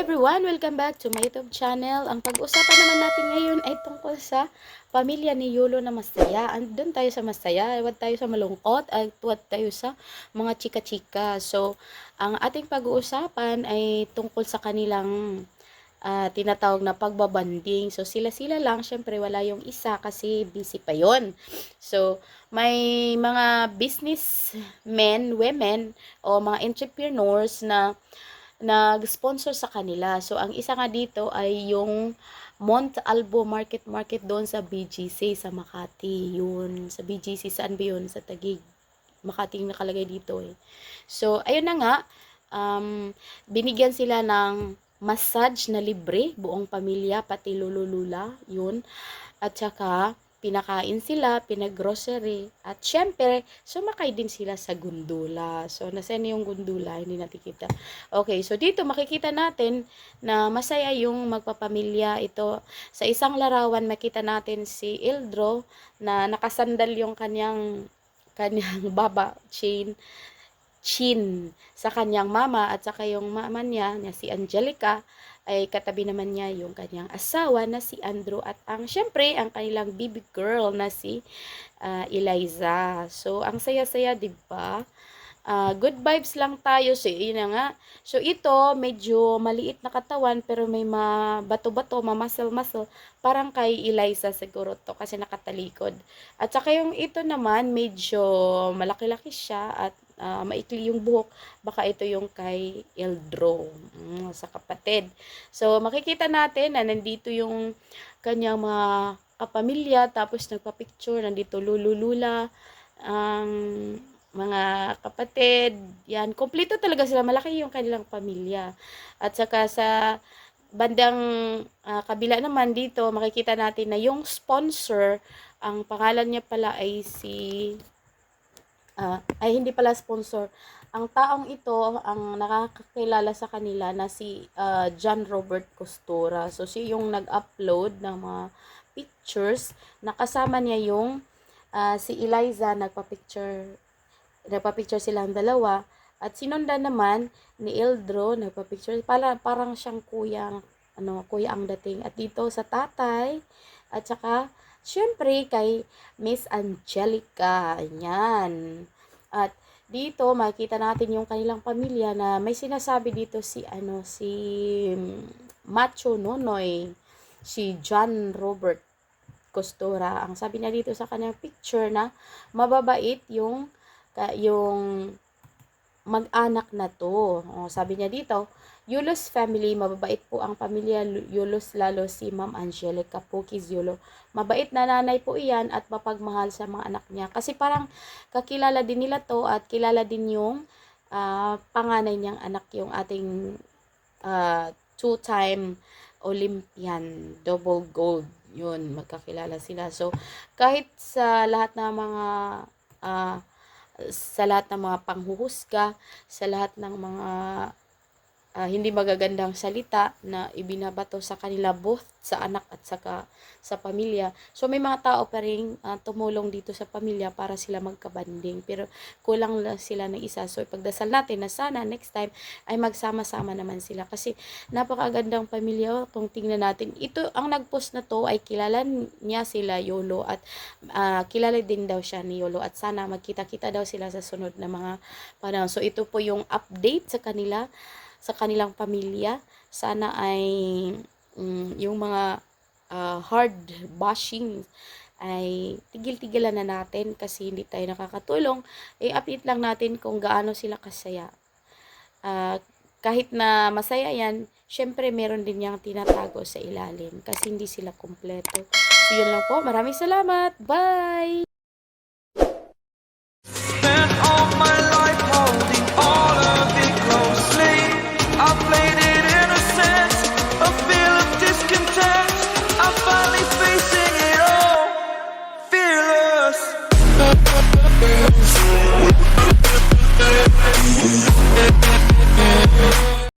everyone! Welcome back to my YouTube channel. Ang pag-usapan naman natin ngayon ay tungkol sa pamilya ni Yulo na masaya. Andun tayo sa masaya, huwag tayo sa malungkot, at huwag tayo sa mga chika-chika. So, ang ating pag-uusapan ay tungkol sa kanilang ah, tinatawag na pagbabanding. So, sila-sila lang. Siyempre, wala yung isa kasi busy pa yon So, may mga business men, women, o mga entrepreneurs na nag-sponsor sa kanila. So, ang isa nga dito ay yung Mont Albo Market Market doon sa BGC sa Makati. Yun, sa BGC, saan ba yun? Sa Tagig. Makati yung nakalagay dito eh. So, ayun na nga, um, binigyan sila ng massage na libre, buong pamilya, pati lululula, yun. At saka, pinakain sila, pinag-grocery, at syempre, sumakay din sila sa gundula. So, nasaan yung gundula? Hindi natin kita. Okay, so dito makikita natin na masaya yung magpapamilya. Ito, sa isang larawan, makita natin si Ildro na nakasandal yung kanyang kanyang baba chain chin sa kanyang mama at saka yung mama niya na si Angelica ay katabi naman niya yung kanyang asawa na si Andrew at ang syempre ang kanilang baby girl na si ah, Eliza. So ang saya-saya 'di ba? Ah, good vibes lang tayo. So, yun na nga. So, ito, medyo maliit na katawan, pero may mabato-bato, mamuscle-muscle. Parang kay Eliza siguro to, kasi nakatalikod. At saka yung ito naman, medyo malaki-laki siya, at ah, maikli yung buhok. Baka ito yung kay Eldro, mm, sa kapatid. So, makikita natin na nandito yung kanyang mga kapamilya, tapos nagpa-picture, nandito lululula, ang mga kapatid, yan, kompleto talaga sila, malaki yung kanilang pamilya. At saka sa bandang ah, kabila naman dito, makikita natin na yung sponsor, ang pangalan niya pala ay si, ah, ay hindi pala sponsor, ang taong ito, ang nakakakilala sa kanila na si ah, John Robert Costura. So, siya yung nag-upload ng mga pictures, nakasama niya yung ah, si Eliza, nagpa-picture nagpa-picture silang dalawa. At sinundan naman ni Eldro, nagpa-picture. Para, parang siyang kuya, ano, kuya ang dating. At dito sa tatay, at saka, syempre, kay Miss Angelica. Yan. At dito, makikita natin yung kanilang pamilya na may sinasabi dito si, ano, si Macho Nonoy, si John Robert Costura. Ang sabi niya dito sa kanyang picture na mababait yung yung mag-anak na to. O, sabi niya dito, Yulos family, mababait po ang pamilya Yulos lalo si Ma'am Angelica Pukis Yulo. Mabait na nanay po iyan at mapagmahal sa mga anak niya. Kasi parang kakilala din nila to at kilala din yung ah, panganay niyang anak yung ating ah, two-time Olympian, double gold. Yun, magkakilala sila. So, kahit sa lahat ng mga ah, sa lahat ng mga panghuhusga, sa lahat ng mga ah, hindi magagandang salita na ibinabato sa kanila both sa anak at saka sa pamilya. So may mga tao pa rin ah, tumulong dito sa pamilya para sila magkabanding. Pero kulang lang sila ng isa. So ipagdasal natin na sana next time ay magsama-sama naman sila. Kasi napakagandang pamilya kung tingnan natin. Ito, ang nagpost na to ay kilala niya sila Yolo at ah, kilala din daw siya ni Yolo at sana magkita-kita daw sila sa sunod na mga panahon. So ito po yung update sa kanila sa kanilang pamilya. Sana ay mm, yung mga ah, hard bashing ay tigil-tigilan na natin kasi hindi tayo nakakatulong. I-update lang natin kung gaano sila kasaya. Ah, kahit na masaya yan, syempre meron din niyang tinatago sa ilalim kasi hindi sila kumpleto. So, yun lang po. Maraming salamat. Bye!